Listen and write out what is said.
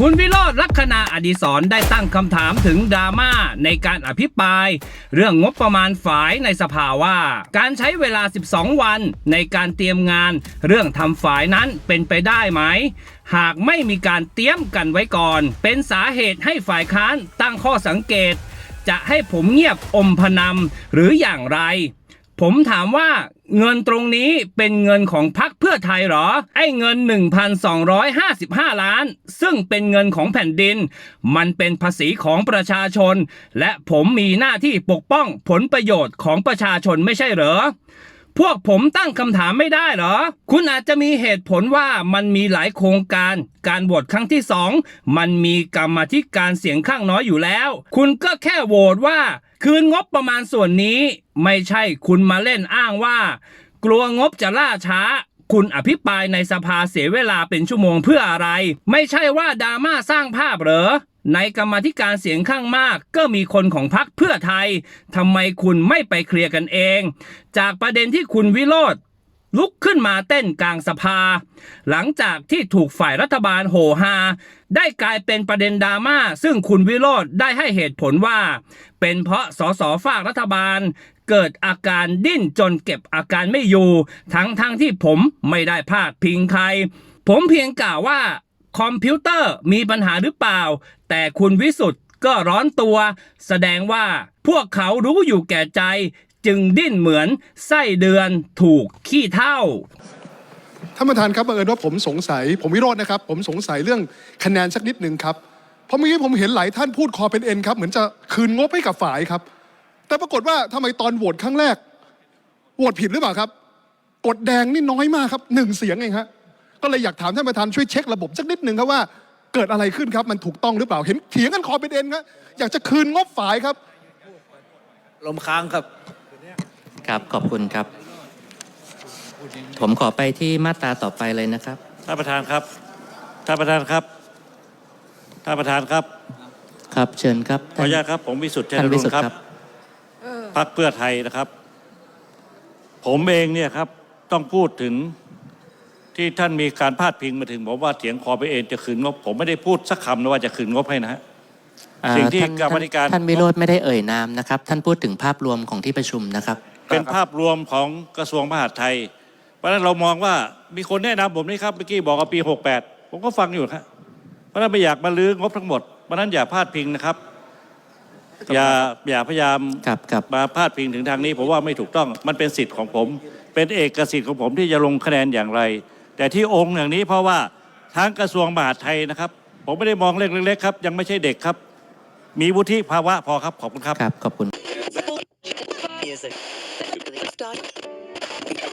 คุณวิโรธลัคนาอดีศรได้ตั้งคำถามถึงดราม่าในการอภิปราย เรื่องงบประมาณฝ่ายในสภาว่า การใช้เวลา 12 วันในการเตรียมงาน เรื่องทำฝ่ายนั้นเป็นไปได้ไหม หากไม่มีการเตรียมกันไว้ก่อน เป็นสาเหตุให้ฝ่ายค้านตั้งข้อสังเกต จะให้ผมเงียบอมพนำหรืออย่างไร ผมถามว่าเงินตรงนี้เป็นเงินของพรรคเพื่อไทยหรอ ไอ้เงิน 1,255 ล้าน ซึ่งเป็นเงินของแผ่นดิน มันเป็นภาษีของประชาชน และผมมีหน้าที่ปกป้องผลประโยชน์ของประชาชนไม่ใช่เหรอพวกผมตั้งคำถามไม่ได้เหรอ คุณอาจจะมีเหตุผลว่ามันมีหลายโครงการ การโหวตครั้งที่สองมันมีกรรมธิการเสียงข้างน้อยอยู่แล้ว คุณก็แค่โหวตว่า คืนงบประมาณส่วนนี้ไม่ใช่คุณมาเล่นอ้างว่า กลัวงบจะล่าช้า คุณอภิปรายในสภาเสียเวลาเป็นชั่วโมงเพื่ออะไร ไม่ใช่ว่าดราม่าสร้างภาพเหรอในกรรมธิการเสียงข้างมากก็มีคนของพรรคเพื่อไทยทำไมคุณไม่ไปเคลียร์กันเอง จากประเด็นที่คุณวิโรธ ลุกขึ้นมาเต้นกลางสภา หลังจากที่ถูกฝ่ายรัฐบาลโหฮาได้กลายเป็นประเด็นดราม่าซึ่งคุณวิโรธได้ให้เหตุผลว่า เป็นเพราะสสฝากรัฐบาลเกิดอาการดิ้นจนเก็บอาการไม่อยู่ ทั้งทั้งที่ผมไม่ได้พาดพิงใคร ผมเพียงกล่าวว่า คอมพิวเตอร์มีปัญหาหรือเปล่า แต่คุณวิสุทธ์ก็ร้อนตัว แสดงว่าพวกเขารู้อยู่แก่ใจ จึงดิ้นเหมือนไส้เดือนถูกขี้เท่าท่านประธานครับบังเอิญว่าผมสงสัย ผมวิโรจน์นะครับ ผมสงสัยเรื่องคะแนนสักนิดหนึ่งครับ เพราะเมื่อกี้ผมเห็นหลายท่านพูดคอเป็นเอ็นครับเหมือนจะคืนงบให้กับฝ่ายครับ แต่ปรากฏว่าทำไมตอนโหวตครั้งแรกโหวตผิดหรือเปล่าครับ กดแดงนี่น้อยมากครับหนึ่งเสียงเองฮะก็เลยอยากถามท่านประธานช่วยเช็คระบบสักนิดหนึ่งครับว่าเกิดอะไรขึ้นครับมันถูกต้องหรือเปล่าเห็นเถียงกันคอเป็นเอ็นครับอยากจะคืนงบฝ่ายครับลมค้างครับ ครับขอบคุณครับ ผมขอไปที่มาตราต่อไปเลยนะครับ ท่านประธานครับ ท่านประธานครับ ท่านประธานครับ ครับเชิญครับขออนุญาตครับ ผมวิสุทธิ์ชัยท่านนวิรุสุณทครัธิ์บครับพรรคเพื่อไทยนะครับ ผมเองเนี่ยครับต้องพูดถึงที่ท่านมีการพาดพิงมาถึงผมว่าเถียงคอไปเองจะคืนงบ ผมไม่ได้พูดสักคำนะว่าจะคืนงบให้นะฮะ อ่าสิ่งที่ท่านกรรมาธิการ ท่านวิโรธไม่ได้เอ่ยนามนะครับ ท่านพูดถึงภาพรวมของที่ประชุมนะครับ เป็นภาพรวมของกระทรวงมหาดไทย เพราะฉะนั้นเรามองว่ามีคนแนะนำผมนี่ครับเมื่อกี้บอกว่าปี 68 ผมก็ฟังอยู่ครับ เพราะฉะนั้นไม่อยากมาลื้องบทั้งหมด เพราะฉะนั้นอย่าพลาดพิงนะครับ อย่าอย่าพยายามครับครับมาพาดพิงถึงทางนี้ผมว่าไม่ถูกต้องมันเป็นสิทธิ์ของผม เป็นเอกสิทธิ์ของผมที่จะลงคะแนนอย่างไร แต่ที่องค์อย่างนี้เพราะว่าทางกระทรวงมหาดไทยนะครับ ผมไม่ได้มองเล็กๆครับ ยังไม่ใช่เด็กครับ มีวุฒิภาวะพอครับขอบคุณครับครับขอบคุณ started